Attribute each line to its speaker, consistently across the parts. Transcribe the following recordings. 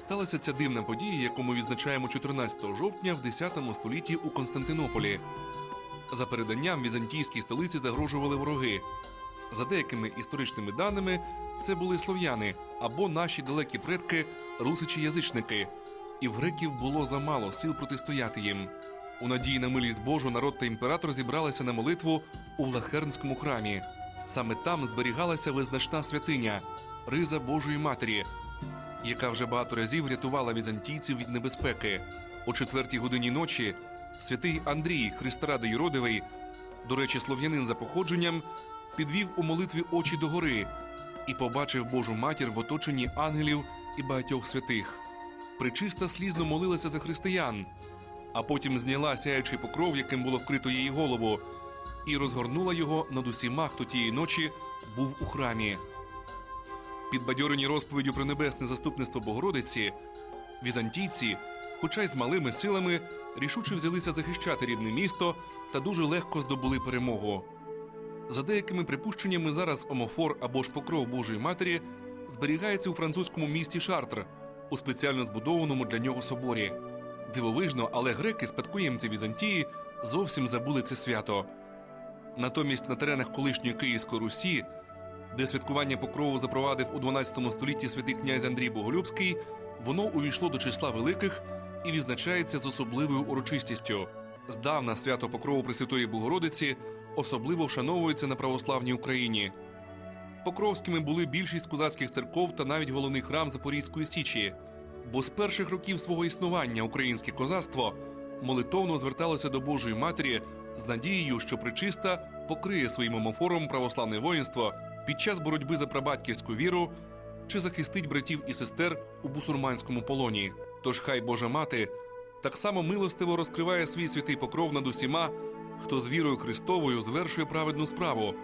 Speaker 1: сталася ця дивна подія, яку ми відзначаємо 14 жовтня в 10 столітті у Константинополі. За переданням візантійській столиці загрожували вороги. За деякими історичними даними, це були слов'яни або наші далекі предки русичі-язичники. І в греків було замало сил протистояти їм. У надії на милість Божу народ та імператор зібралися на молитву у Влахернському храмі. Саме там зберігалася визначна святиня Риза Божої Матері, яка вже багато разів рятувала візантійців від небезпеки. О четвертій годині ночі святий Андрій Христоради Юродивий, до речі, слов'янин за походженням, підвів у молитві очі догори і побачив Божу матір в оточенні ангелів і багатьох святих. Причиста слізно молилася за християн, а потім зняла сяючий покров, яким було вкрито її голову, і розгорнула його над усіма, хто тієї ночі був у храмі. Підбадьорені розповіддю про небесне заступництво Богородиці, візантійці, хоча й з малими силами, рішуче взялися захищати рідне місто та дуже легко здобули перемогу. За деякими припущеннями, зараз омофор або ж покров Божої Матері зберігається у французькому місті Шартр у спеціально збудованому для нього соборі. Дивовижно, але греки, спадкоємці Візантії, зовсім забули це свято. Натомість на теренах колишньої Київської Русі, де святкування покрову запровадив у 12 столітті святий князь Андрій Боголюбський, воно увійшло до числа великих і відзначається з особливою урочистістю. Здавна свято покрову Пресвятої Богородиці особливо вшановується на православній Україні. Покровськими були більшість козацьких церков та навіть головний храм Запорізької Січі. Бо з перших років свого існування українське козацтво молитовно зверталося до Божої Матері з надією, що причиста покриє своїм омофором православне воїнство під час боротьби за прабатьківську віру чи захистить братів і сестер у бусурманському полоні. Тож хай Божа мати так само милостиво розкриває свій святий покров над усіма, хто з вірою Христовою звершує праведну справу,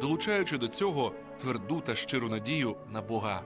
Speaker 1: долучаючи до цього тверду та щиру надію на Бога.